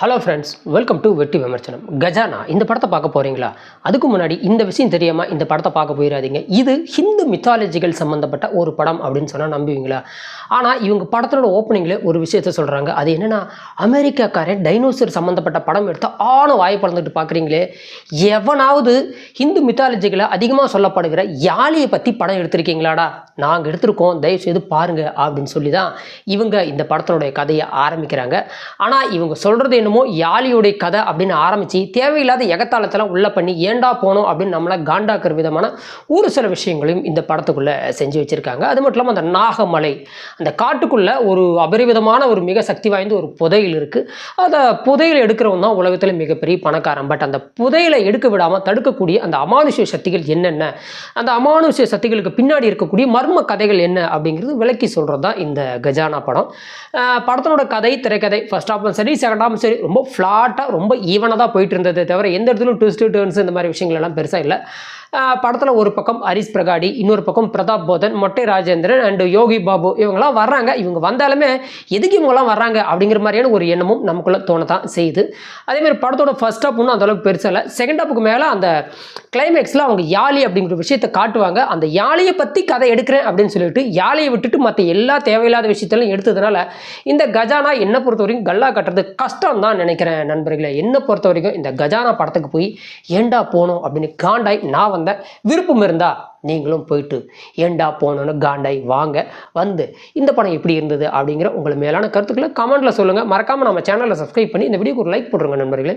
Hello friends welcome to வெட்டி விமர்சனம் கஜானா இந்த படத்தை பார்க்க போகிறீங்களா அதுக்கு முன்னாடி இந்த விஷயம் தெரியாமல் இந்த படத்தை பார்க்க போயிடாதீங்க. இது ஹிந்து மித்தாலஜிகள் சம்மந்தப்பட்ட ஒரு படம் அப்படின்னு சொன்னால் நம்புவீங்களா? ஆனால் இவங்க படத்தோட ஓப்பனிங்கில் ஒரு விஷயத்த சொல்கிறாங்க அது என்னென்னா அமெரிக்காக்காரன் டைனோசர் சம்மந்தப்பட்ட படம் எடுத்து ஆன வாய் பறந்துட்டு பார்க்குறீங்களே? எவனாவது ஹிந்து மித்தாலஜிகளை அதிகமாக சொல்லப்படுகிற யாழியை பற்றி படம் எடுத்திருக்கீங்களாடா? நாங்கள் எடுத்திருக்கோம் தயவு செய்து பாருங்கள் அப்படின்னு சொல்லி தான் இவங்க இந்த படத்தினுடைய கதையை ஆரம்பிக்கிறாங்க. ஆனால் இவங்க சொல்கிறது என்னமோ யாழியுடைய கதை அப்படின்னு ஆரம்பித்து தேவையில்லாத எகத்தாளத்தெல்லாம் உள்ள பண்ணி ஏண்டா போனோம் அப்படின்னு நம்மளை காண்டாக்குற விதமான ஒரு சில விஷயங்களையும் இந்த படத்துக்குள்ளே செஞ்சு வச்சுருக்காங்க. அது மட்டும் இல்லாமல் அந்த நாகமலை அந்த காட்டுக்குள்ளே ஒரு அபரிவிதமான ஒரு மிக சக்தி வாய்ந்த ஒரு புதையில் இருக்குது அந்த புதையில் எடுக்கிறவன் தான் உலகத்தில் மிகப்பெரிய பணக்காரன். பட் அந்த புதையலை எடுக்க விடாமல் தடுக்கக்கூடிய அந்த அமானுஷ்ய சக்திகள் என்னென்ன அந்த அமானுஷ்ய சக்திகளுக்கு பின்னாடி இருக்கக்கூடிய மர்ம கதைகள் என்ன அப்படிங்கிறது விளக்கி சொல்கிறது தான் இந்த கஜானா படம். படத்தினோட கதை திரைக்கதை ஃபர்ஸ்ட் ஹாஃபும் சரி செகண்ட் ஆஃப் சரி ரொம்ப ஃப்ளாட்டாக ரொம்ப ஈவனாக தான் போயிட்டு இருந்தது தவிர எந்த இடத்துலையும் ட்விஸ்ட்டு டேர்ன்ஸ் இந்த மாதிரி விஷயங்கள் எல்லாம் பெருசாக இல்லை படத்தில் ஒரு பக்கம் ஹரிஸ் பிரகாடி இன்னொரு பக்கம் பிரதாப் போதன் மொட்டை ராஜேந்திரன் அண்டு யோகி பாபு. இவங்கெல்லாம் வர்றாங்க. இவங்க வந்தாலுமே எதுக்கு இவங்கெல்லாம் வர்றாங்க அப்படிங்கிற மாதிரியான ஒரு எண்ணமும் நமக்குள்ளே தோணத்தான் செய்யுது. அதேமாதிரி படத்தோட ஃபஸ்ட் ஹாப் ஒன்றும் அந்தளவுக்கு பெருசாக இல்லை. செகண்ட் ஹாப்புக்கு மேலே அந்த கிளைமேக்ஸில் அவங்க யாழி அப்படிங்கிற விஷயத்தை காட்டுவாங்க. அந்த யாழியை பற்றி கதை எடுக்கிறேன் அப்படின்னு சொல்லிட்டு யாழியை விட்டுட்டு மற்ற எல்லா தேவையில்லாத விஷயத்தையும் எடுத்ததுனால இந்த கஜானா என்னை பொறுத்த வரைக்கும் கல்லா கட்டுறது கஷ்டம் தான் நினைக்கிறேன் நண்பர்களே. என்னை பொறுத்த வரைக்கும் இந்த கஜானா படத்துக்கு போய் ஏண்டா போகணும் அப்படின்னு காண்டாய் நான் வந்தேன் விருப்பம் இருந்தா நீங்களும் போயிட்டு ஏண்டா போகணுன்னு காண்டாய் வாங்க. வந்து இந்த படம் எப்படி இருந்தது அப்படிங்கிற உங்களை மேலான கருத்துக்களை கமெண்ட்டில் சொல்லுங்கள் மறக்காமல் நம்ம சேனலில் சப்ஸ்கிரைப் பண்ணி இந்த வீடியோக்கு ஒரு லைக் போடுறோங்க நண்பர்களே.